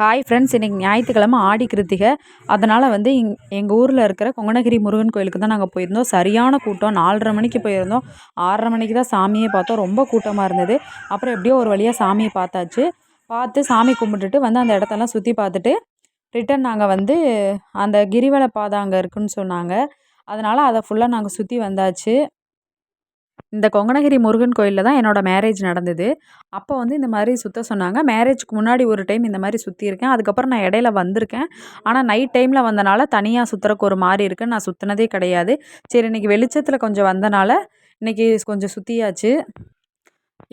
Hi friends இன்றைக்கி ஞாயிற்றுக்கிழமை ஆடி கிருத்திகை. அதனால் வந்து இங் எங்கள் ஊரில் இருக்கிற கொங்கனகிரி முருகன் கோயிலுக்கு தான் நாங்கள் போயிருந்தோம். சரியான கூட்டம். நாலரை மணிக்கு போயிருந்தோம். ஆறரை மணிக்கு தான் சாமியை பார்த்தோம். ரொம்ப கூட்டமாக இருந்தது. அப்புறம் எப்படியோ ஒரு வழியாக சாமியை பார்த்தாச்சு. பார்த்து சாமி கும்பிட்டுட்டு வந்து அந்த இடத்தெல்லாம் சுற்றி பார்த்துட்டு ரிட்டன் நாங்கள் வந்து அந்த கிரிவல பாதை அங்கே இருக்குதுன்னு சொன்னாங்க. அதனால் அதை ஃபுல்லாக நாங்கள் சுற்றி வந்தாச்சு. இந்த கொங்கனகிரி முருகன் கோயிலில் தான் என்னோடய மேரேஜ் நடந்தது. அப்போ வந்து இந்த மாதிரி சுற்ற சொன்னாங்க. மேரேஜ்க்கு முன்னாடி ஒரு டைம் இந்த மாதிரி சுற்றியிருக்கேன் அதுக்கப்புறம் நான் இடையில வந்திருக்கேன். ஆனால் நைட் டைமில் வந்தனால தனியாக சுற்றுறக்கு ஒரு மாதிரி இருக்குது நான் சுற்றினதே கிடையாது. சரி இன்றைக்கி வெளிச்சத்தில் கொஞ்சம் வந்தனால இன்றைக்கி கொஞ்சம் சுற்றியாச்சு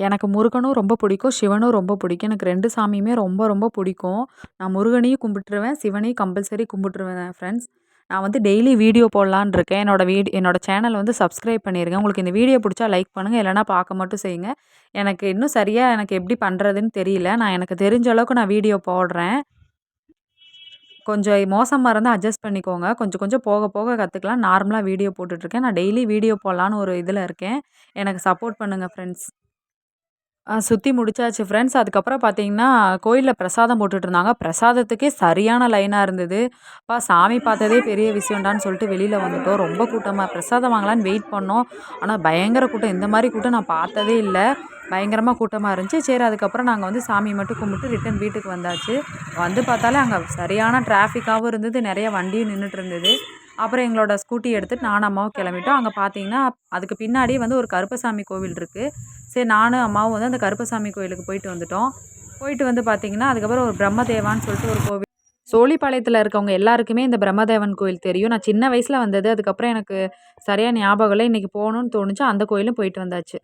எனக்கு முருகனும் ரொம்ப பிடிக்கும். சிவனும் ரொம்ப பிடிக்கும். எனக்கு ரெண்டு சாமியுமே ரொம்ப ரொம்ப பிடிக்கும். நான் முருகனையும் கும்பிட்டுருவேன். சிவனையும் கம்பல்சரி கும்பிட்டுருவேன் ஃப்ரெண்ட்ஸ் நான் வந்து டெய்லி வீடியோ போடலான் இருக்கேன். என்னோடய வீடி என்னோடய சேனல் வந்து சப்ஸ்கிரைப் பண்ணிடுங்க உங்களுக்கு இந்த வீடியோ பிடிச்சா லைக் பண்ணுங்கள் இல்லைனா பார்க்க மட்டும் செய்யுங்க. எனக்கு இன்னும் சரியாக எனக்கு எப்படி பண்ணுறதுன்னு தெரியல. நான் எனக்கு தெரிஞ்ச அளவுக்கு நான் வீடியோ போடுறேன். கொஞ்சம் மோசமாக இருந்தால் அட்ஜஸ்ட் பண்ணிக்கோங்க. கொஞ்சம் கொஞ்சம் போக போக கற்றுக்கலாம் நார்மலாக வீடியோ போட்டுட்ருக்கேன் நான் டெய்லி வீடியோ போடலான்னு ஒரு இதில் இருக்கேன். எனக்கு சப்போர்ட் பண்ணுங்கள் ஃப்ரெண்ட்ஸ் சுற்றி முடிச்சாச்சு ஃப்ரெண்ட்ஸ் அதுக்கப்புறம் பார்த்தீங்கன்னா கோயிலில் பிரசாதம் போட்டுட்ருந்தாங்க பிரசாதத்துக்கே சரியான லைனாக இருந்தது. அப்பா சாமி பார்த்ததே பெரிய விஷயம்டான்னு சொல்லிட்டு வெளியில் வந்துட்டோம். ரொம்ப கூட்டமாக பிரசாதம் வாங்கலான்னு வெயிட் பண்ணோம். ஆனால் பயங்கர கூட்டம். இந்த மாதிரி கூட்டம் நான் பார்த்ததே இல்லை. பயங்கரமாக கூட்டமாக இருந்துச்சு. சரி அதுக்கப்புறம் நாங்கள் வந்து சாமி மட்டும் கும்பிட்டு ரிட்டன் வீட்டுக்கு வந்தாச்சு. வந்து பார்த்தாலே அங்கே சரியான டிராஃபிக்காகவும் இருந்தது. நிறைய வண்டியும் நின்றுட்டு இருந்தது. அப்புறம் எங்களோட ஸ்கூட்டி எடுத்துகிட்டு நானும் அம்மாவும் கிளம்பிட்டோம். அங்கே பார்த்தீங்கன்னா அதுக்கு பின்னாடி வந்து ஒரு கருப்பசாமி கோவில் இருக்குது சரி நானும் அம்மாவும் வந்து அந்த கருப்பசாமி கோவிலுக்கு போயிட்டு வந்துட்டோம். போயிட்டு வந்து பார்த்திங்கன்னா அதுக்கப்புறம் ஒரு பிரம்மதேவான்னு சொல்லிட்டு ஒரு கோவில். சோழிப்பாளையத்தில் இருக்கவங்க எல்லாருக்குமே இந்த பிரம்மதேவன் கோயில் தெரியும். நான் சின்ன வயசில் வந்தது. அதுக்கப்புறம் எனக்கு சரியாக ஞாபகம் இல்லை. இன்றைக்கி போகணுன்னு தோணுச்சு. அந்த கோயிலும் போயிட்டு வந்தாச்சு.